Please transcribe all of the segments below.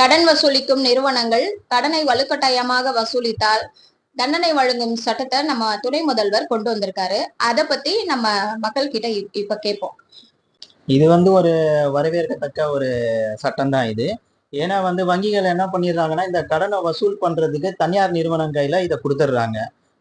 கடன் வசூலிக்கும் நிறுவனங்கள் கடனை வலுக்கட்டாயமாக வசூலித்தால் தண்டனை வழங்கும் சட்டத்தை நம்ம துணை முதல்வர் கொண்டு வந்திருக்காரு. அதை பத்தி நம்ம மக்கள் கிட்ட இப்ப கேட்போம். இது வந்து ஒரு வரவேற்கத்தக்க ஒரு சட்டம் தான் இது. ஏன்னா வந்து வங்கிகள் என்ன பண்ணிடுறாங்கன்னா இந்த கடனை வசூல் பண்றதுக்கு தனியார் நிறுவனம் கையில இதை கொடுத்துட்றாங்க.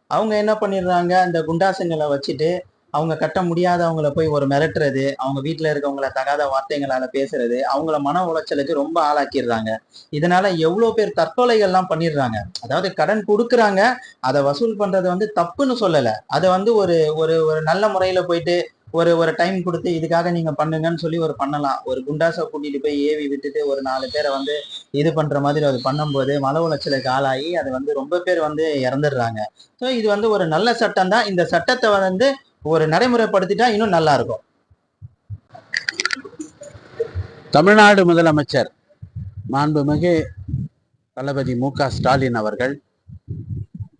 அவங்க என்ன பண்ணிடுறாங்க அந்த குண்டாசுங்களை வச்சுட்டு அவங்க கட்ட முடியாதவங்கள போய் ஒரு மிரட்டுறது அவங்க வீட்டில் இருக்கவங்கள தகாத வார்த்தைகளால பேசுறது அவங்கள மன உளைச்சலுக்கு ரொம்ப ஆளாக்கிடுறாங்க. இதனால எவ்வளோ பேர் தற்கொலைகள்லாம் பண்ணிடுறாங்க. அதாவது கடன் கொடுக்குறாங்க அதை வசூல் பண்றது வந்து தப்புன்னு சொல்லலை. அதை வந்து ஒரு ஒரு ஒரு நல்ல முறையில போயிட்டு ஒரு ஒரு டைம் கொடுத்து இதுக்காக நீங்க பண்ணுங்கன்னு சொல்லி ஒரு பண்ணலாம். ஒரு குண்டாசை கூட்டிட்டு போய் ஏவி விட்டுட்டு ஒரு நாலு பேரை வந்து இது பண்ற மாதிரி அது பண்ணும்போது மன உளைச்சலுக்கு ஆளாகி அது வந்து ரொம்ப பேர் வந்து இறந்துடுறாங்க. ஸோ இது வந்து ஒரு நல்ல சட்டம் தான். இந்த சட்டத்தை வந்து ஒரு நடைமுறைப்படுத்திட்டா இன்னும் நல்லா இருக்கும் தமிழ்நாடு முதலமைச்சர் மாண்புமிகு தளபதி மு க ஸ்டாலின் அவர்கள்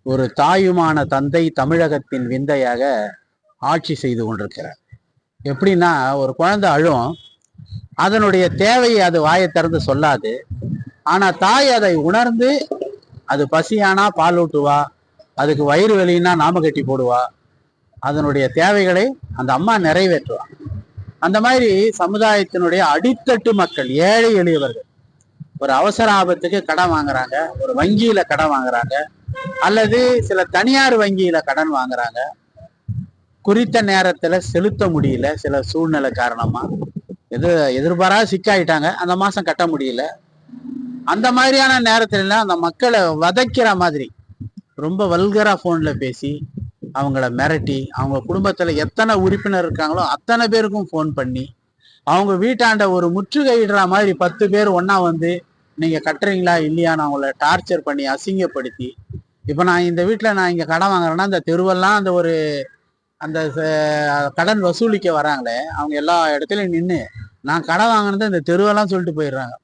ஒரு தாயுமான தந்தை தமிழகத்தின் விந்தையாக ஆட்சி செய்து கொண்டிருக்கிறார். எப்படின்னா ஒரு குழந்தை அழும் அதனுடைய தேவையை அது வாயை திறந்து சொல்லாது ஆனா தாய் அதை உணர்ந்து அது பசியானா பால் ஊட்டுவா அதுக்கு வயிறு வலின்னா நாம கட்டி போடுவா அதனுடைய தேவைகளை அந்த அம்மா நிறைவேற்றுவாங்க. அந்த மாதிரி சமுதாயத்தினுடைய அடித்தட்டு மக்கள் ஏழை எளியவர்கள் ஒரு அவசர ஆபத்துக்கு கடன் வாங்குறாங்க ஒரு வங்கியில கடன் வாங்குறாங்க அல்லது சில தனியார் வங்கியில கடன் வாங்குறாங்க. குறித்த நேரத்துல செலுத்த முடியல சில சூழ்நிலை காரணமா. எது எதிர்பாராத சிக்காயிட்டாங்க அந்த மாசம் கட்ட முடியல. அந்த மாதிரியான நேரத்துல அந்த மக்களை வதைக்கிற மாதிரி ரொம்ப வல்கரா போன்ல பேசி அவங்கள மிரட்டி அவங்க குடும்பத்தில் எத்தனை உறுப்பினர் இருக்காங்களோ அத்தனை பேருக்கும் ஃபோன் பண்ணி அவங்க வீட்டாண்ட ஒரு முற்றுகையிடுற மாதிரி பத்து பேர் ஒன்றா வந்து நீங்கள் கட்டுறீங்களா இல்லையான்னு அவங்கள டார்ச்சர் பண்ணி அசிங்கப்படுத்தி இப்போ நான் இந்த வீட்டில் நான் இங்கே கடன் வாங்குறேன்னா அந்த தெருவெல்லாம் அந்த ஒரு அந்த ச- கடன் வசூலிக்க வராங்களே அவங்க எல்லா இடத்துலையும் நின்று நான் கடன் வாங்கினது இந்த தெருவெல்லாம் சொல்லிட்டு போயிடுறாங்க.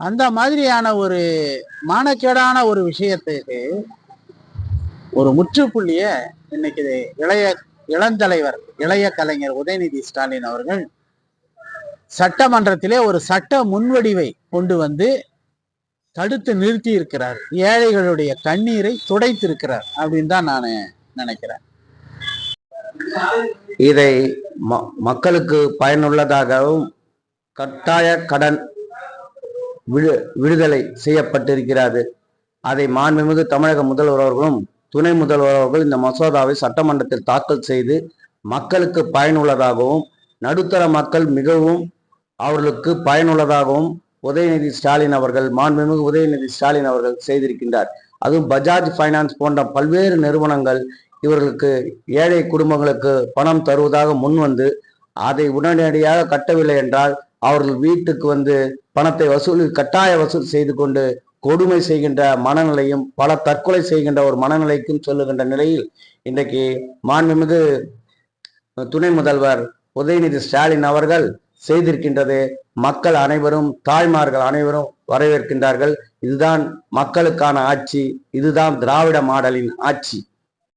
அந்த மாதிரியான ஒரு மானக்கேடான ஒரு விஷயத்துக்கு ஒரு முற்றுப்புள்ளிய இன்னைக்கு இளைய இளந்தலைவர் இளைய கலைஞர் உதயநிதி ஸ்டாலின் அவர்கள் சட்டமன்றத்திலே ஒரு சட்ட முன்வடிவை கொண்டு வந்து தடுத்து நிறுத்தி இருக்கிறார் ஏழைகளுடைய கண்ணீரை துடைத்திருக்கிறார் அப்படின்னு தான் நான் நினைக்கிறேன். இதை ம- மக்களுக்கு பயனுள்ளதாகவும் கட்டாய கடன் விடு விடுதலை செய்யப்பட்டிருக்கிறது. அதை மாண்புமிகு தமிழக முதல்வர் அவர்களும் துணை முதல்வர் அவர்கள் இந்த மசோதாவை சட்டமன்றத்தில் தாக்கல் செய்து மக்களுக்கு பயனுள்ளதாகவும் நடுத்தர மக்கள் மிகவும் அவர்களுக்கு பயனுள்ளதாகவும் உதயநிதி ஸ்டாலின் அவர்கள் மாண்புமிகு உதயநிதி ஸ்டாலின் அவர்கள் செய்திருக்கின்றார். அதுவும் பஜாஜ் ஃபைனான்ஸ் போன்ற பல்வேறு நிறுவனங்கள் இவர்களுக்கு ஏழை குடும்பங்களுக்கு பணம் தருவதாக முன்வந்து அதை உடனடியாக கட்டவில்லை என்றால் அவர்கள் வீட்டுக்கு வந்து பணத்தை வசூல் கட்டாய வசூல் செய்து கொண்டு கொடுமை செய்கின்ற மனநிலையும் பல தற்கொலை செய்கின்ற ஒரு மனநிலைக்கும் சொல்லுகின்ற நிலையில் இன்றைக்கு மாண்புமிகு துணை முதல்வர் உதயநிதி ஸ்டாலின் அவர்கள் செய்திருக்கின்றது. மக்கள் அனைவரும் தாய்மார்கள் அனைவரும் வரவேற்கின்றார்கள். இதுதான் மக்களுக்கான ஆட்சி இதுதான் திராவிட மாடலின் ஆட்சி.